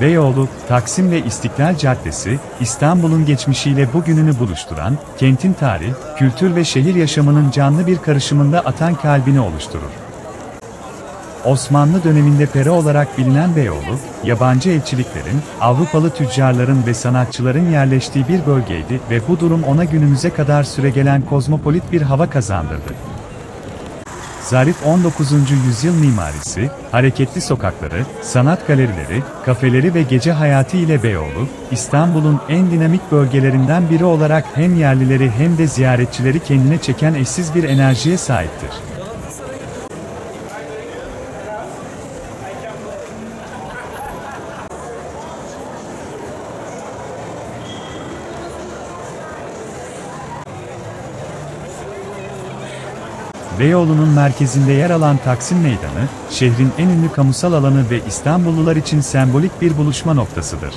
Beyoğlu, Taksim ve İstiklal Caddesi, İstanbul'un geçmişiyle bugününü buluşturan, kentin tarih, kültür ve şehir yaşamının canlı bir karışımında atan kalbini oluşturur. Osmanlı döneminde pere olarak bilinen Beyoğlu, yabancı elçiliklerin, Avrupalı tüccarların ve sanatçıların yerleştiği bir bölgeydi ve bu durum ona günümüze kadar süregelen kozmopolit bir hava kazandırdı. Zarif 19. yüzyıl mimarisi, hareketli sokakları, sanat galerileri, kafeleri ve gece hayatı ile Beyoğlu, İstanbul'un en dinamik bölgelerinden biri olarak hem yerlileri hem de ziyaretçileri kendine çeken eşsiz bir enerjiye sahiptir. Beyoğlu'nun merkezinde yer alan Taksim Meydanı, şehrin en ünlü kamusal alanı ve İstanbullular için sembolik bir buluşma noktasıdır.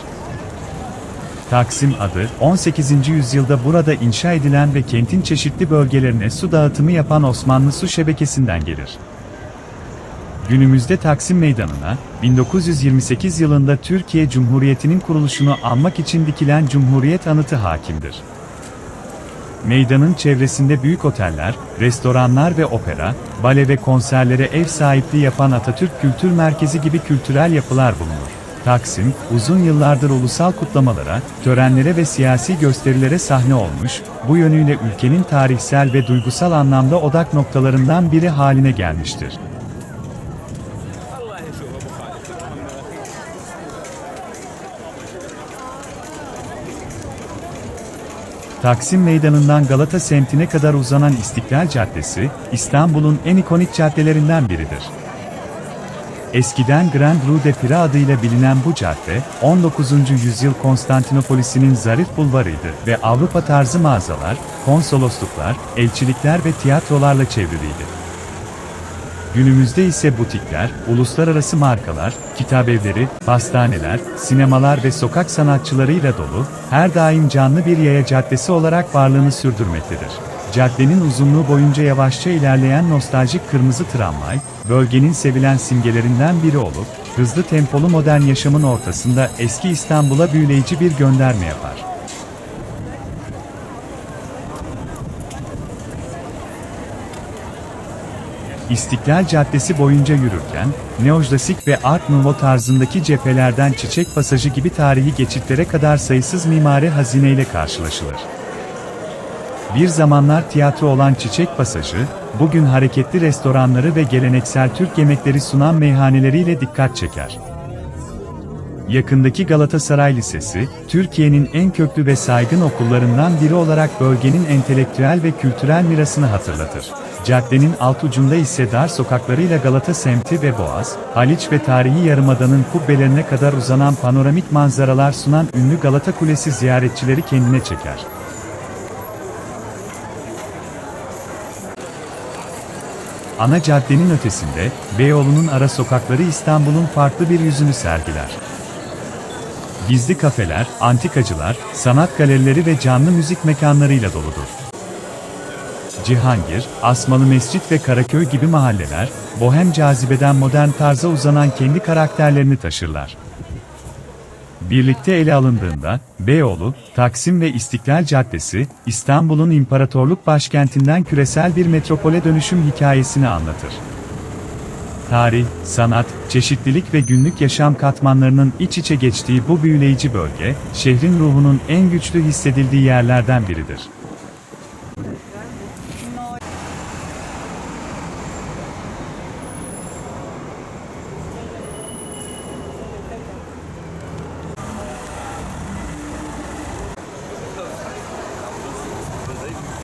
Taksim adı, 18. yüzyılda burada inşa edilen ve kentin çeşitli bölgelerine su dağıtımı yapan Osmanlı su şebekesinden gelir. Günümüzde Taksim Meydanı'na, 1928 yılında Türkiye Cumhuriyeti'nin kuruluşunu anmak için dikilen Cumhuriyet anıtı hakimdir. Meydanın çevresinde büyük oteller, restoranlar ve opera, bale ve konserlere ev sahipliği yapan Atatürk Kültür Merkezi gibi kültürel yapılar bulunur. Taksim, uzun yıllardır ulusal kutlamalara, törenlere ve siyasi gösterilere sahne olmuş, bu yönüyle ülkenin tarihsel ve duygusal anlamda odak noktalarından biri haline gelmiştir. Taksim Meydanı'ndan Galata semtine kadar uzanan İstiklal Caddesi, İstanbul'un en ikonik caddelerinden biridir. Eskiden Grand Rue de Pira adıyla bilinen bu cadde, 19. yüzyıl Konstantinopolis'inin zarif bulvarıydı ve Avrupa tarzı mağazalar, konsolosluklar, elçilikler ve tiyatrolarla çevriliydi. Günümüzde ise butikler, uluslararası markalar, kitabevleri, pastaneler, sinemalar ve sokak sanatçılarıyla dolu, her daim canlı bir yaya caddesi olarak varlığını sürdürmektedir. Caddenin uzunluğu boyunca yavaşça ilerleyen nostaljik kırmızı tramvay, bölgenin sevilen simgelerinden biri olup, hızlı tempolu modern yaşamın ortasında eski İstanbul'a büyüleyici bir gönderme yapar. İstiklal Caddesi boyunca yürürken, neoklasik ve Art Nouveau tarzındaki cephelerden Çiçek Pasajı gibi tarihi geçitlere kadar sayısız mimari hazineyle karşılaşılır. Bir zamanlar tiyatro olan Çiçek Pasajı, bugün hareketli restoranları ve geleneksel Türk yemekleri sunan meyhaneleriyle dikkat çeker. Yakındaki Galatasaray Lisesi, Türkiye'nin en köklü ve saygın okullarından biri olarak bölgenin entelektüel ve kültürel mirasını hatırlatır. Caddenin alt ucunda ise dar sokaklarıyla Galata semti ve Boğaz, Haliç ve tarihi yarımadanın kubbelerine kadar uzanan panoramik manzaralar sunan ünlü Galata Kulesi ziyaretçileri kendine çeker. Ana caddenin ötesinde, Beyoğlu'nun ara sokakları İstanbul'un farklı bir yüzünü sergiler. Gizli kafeler, antikacılar, sanat galerileri ve canlı müzik mekanlarıyla doludur. Cihangir, Asmalı Mescit ve Karaköy gibi mahalleler, bohem cazibeden modern tarza uzanan kendi karakterlerini taşırlar. Birlikte ele alındığında, Beyoğlu, Taksim ve İstiklal Caddesi, İstanbul'un imparatorluk başkentinden küresel bir metropole dönüşüm hikayesini anlatır. Tarih, sanat, çeşitlilik ve günlük yaşam katmanlarının iç içe geçtiği bu büyüleyici bölge, şehrin ruhunun en güçlü hissedildiği yerlerden biridir.